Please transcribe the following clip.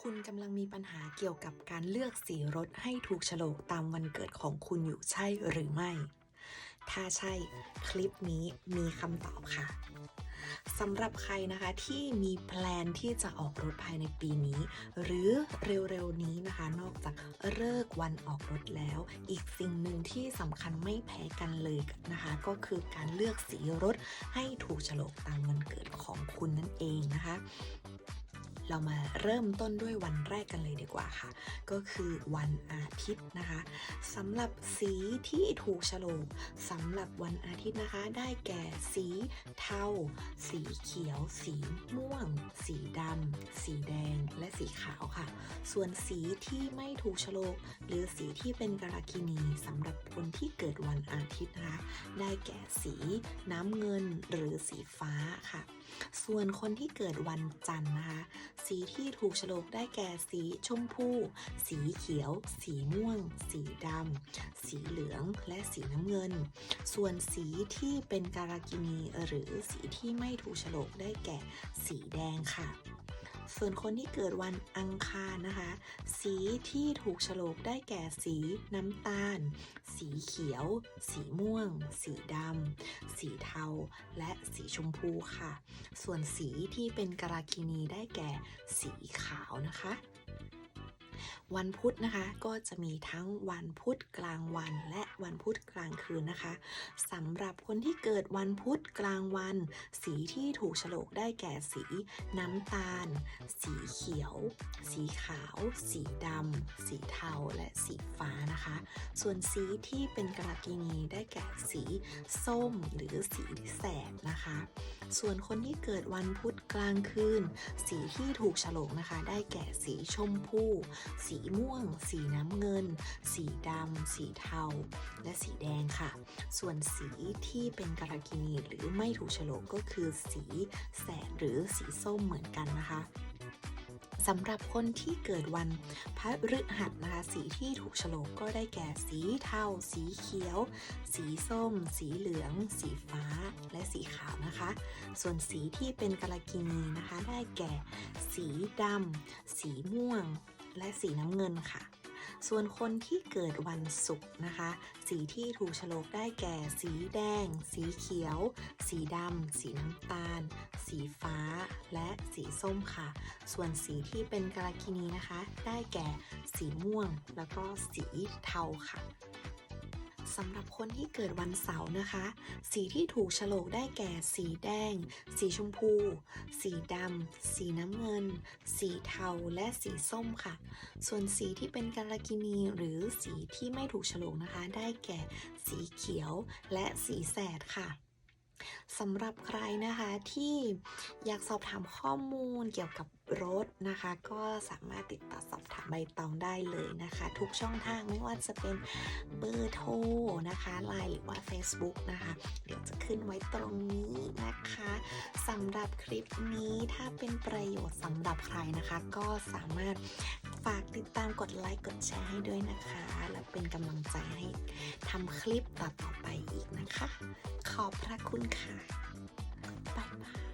คุณกำลังมีปัญหาเกี่ยวกับการเลือกสีรถให้ถูกโฉลกตามวันเกิดของคุณอยู่ใช่หรือไม่ ถ้าใช่คลิปนี้มีคำตอบค่ะสำหรับใครนะคะที่มีแพลนที่จะออกรถภายในปีนี้ หรือเร็วๆนี้นะคะ นอกจากเลิกวันออกรถแล้ว อีกสิ่งหนึ่งที่สำคัญไม่แพ้กันเลยนะคะ ก็คือการเลือกสีรถให้ถูกโฉลกตามวันเกิดของคุณนั่นเองนะคะ เรามาเริ่มต้นด้วยวันแรกกันเลยดีกว่าค่ะ ก็คือวันอาทิตย์นะคะสำหรับสีที่ถูกโฉลกสำหรับวันอาทิตย์นะคะ ได้แก่สีเทา สีเขียว สีม่วง สีดำ สีแดง และสีขาวค่ะ ส่วนสีที่ไม่ถูกโฉลกหรือสีที่เป็นกรากินีสำหรับคนที่เกิดวันอาทิตย์นะคะ ได้แก่สีน้ำเงินหรือสีฟ้าค่ะ ส่วนคนที่เกิดวันจันทร์นะคะสีที่ถูกโฉลกได้แก่สีชมพู สีเขียว สีม่วง สีดำ สีเหลือง และสีน้ำเงิน ส่วนสีที่เป็นการากินีหรือสีที่ไม่ถูกโฉลกได้แก่สีแดงค่ะส่วนคนที่เกิดวันอังคารนะคะ สีที่ถูกฉลกได้แก่สีน้ำตาล สีเขียว สีม่วง สีดำ สีเทา และสีชมพูค่ะ ส่วนสีที่เป็นกรากินีได้แก่สีขาวนะคะ วันพุธนะคะก็จะมีทั้งวันพุธกลางวัน และวันพุธกลางคืนนะคะสำหรับคนที่เกิดวันพุธกลางวัน สีที่ถูกฉลกได้แก่สีน้ำตาล สีเขียว สีขาว สีดำสีเทาและสีฟ้านะคะ ส่วนสีที่เป็นกรากินีได้แก่สีส้มหรือสีแสดนะคะ ส่วนคนที่เกิดวันพุธกลางคืน สีที่ถูกฉลกนะคะ ได้แก่สีชมพู สีม่วง สีน้ำเงิน สีดำ สีเทา และสีแดงค่ะ ส่วนสีที่เป็นกรากินีหรือไม่ถูกฉลกก็คือสีแสดหรือสีส้มเหมือนกันนะคะสำหรับคนที่เกิดวันพระฤหัสนะคะสีที่ถูกฉลกก็ได้แก่สีเทา สีเขียว สีส้ม สีเหลือง สีฟ้า และสีขาวนะคะ ส่วนสีที่เป็นกาลกินีนะคะ ได้แก่ สีดำ สีม่วง และสีน้ำเงินค่ะ ส่วนคนที่เกิดวันศุกร์นะคะ สีที่ถูกฉลกได้แก่ สีแดง สีเขียว สีดำ สีน้ำตาล สีฟ้า และสีส้มค่ะ ส่วนสีที่เป็นกาลากินีนะคะ ได้แก่สีม่วง แล้วก็สีเทาค่ะ สำหรับคนที่เกิดวันเสาร์นะคะ สีที่ถูกฉลกได้แก่ สีแดง สีชมพู สีดำ สีน้ำเงิน สีเทา และสีส้มค่ะ ส่วนสีที่เป็นกาลากินีหรือสีที่ไม่ถูกฉลกนะคะ ได้แก่ สีเขียวและสีแสดค่ะ สำหรับใครนะคะที่อยากสอบถามข้อมูลเกี่ยวกับรถนะคะ ก็สามารถติดต่อสอบถามใบตองได้เลยนะคะ ทุกช่องทางไม่ว่าจะเป็นเบอร์โทรนะคะไลน์หรือว่า Facebook นะคะ เดี๋ยวจะขึ้นไว้ตรงนี้นะคะสำหรับคลิปนี้ถ้าเป็นประโยชน์สำหรับใครนะคะ ก็สามารถฝากติดตามกดไลค์กดแชร์ให้ด้วยนะคะ และเป็นกำลังใจให้ทำคลิปต่อๆ ไปอีกนะคะ ขอบพระคุณค่ะบ๊ายบาย